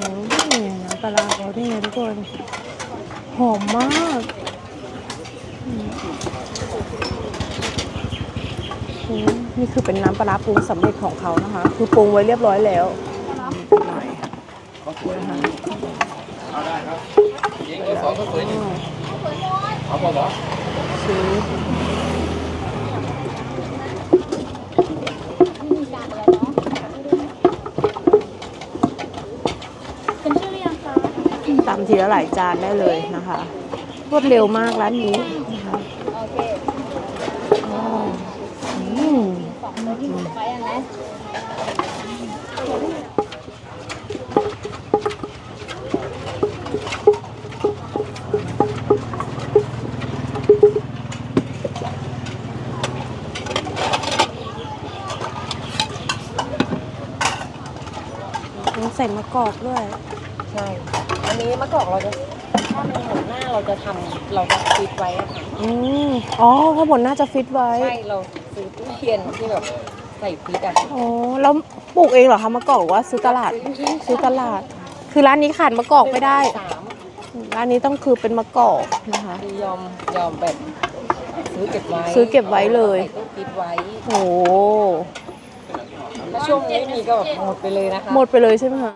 โอ้ยน้ำปลาร้าเขานี่ไงทุกคน หอมมากอืมอืมนี่คือเป็นน้ำปลาร้าปรุงสำเร็จของเขานะคะ คือปรุงไว้เรียบร้อยแล้วหน่อยนะคะสองก็สวยอืมเอาบอกว่าชีสเป็นชื่อหรือยังคะ ตำทีละหลายจานได้เลยนะคะรวดเร็วมากร้านนี้นะคะโอเคอือใส่มะกอกด้วย ใช่ อันนี้มะกอกเราจะถ้ามันหมดหน้าเราจะทำเราจะฟิตไว้อะค่ะอืมอ๋อข้าวบนน่าจะฟิตไว้ ใช่เราซื้อตู้เย็นที่แบบใส่ฟิตอะอ๋อ แล้วปลูกเองเหรอคะมะกอกหรือว่าซื้อตลาด ซื้อตลาด คือร้านนี้ขาดมะกอกไม่ได้ สามร้านนี้ต้องคือเป็นมะกอกนะคะ คือยอมยอมแบบซื้อเก็บไว้ซื้อเก็บไว้เลย ใส่ตู้ฟิตไว้โอ้ถ้าช่วงนี้ไม่มีก็แบบหมดไปเลยนะคะ หมดไปเลยใช่ไหมคะ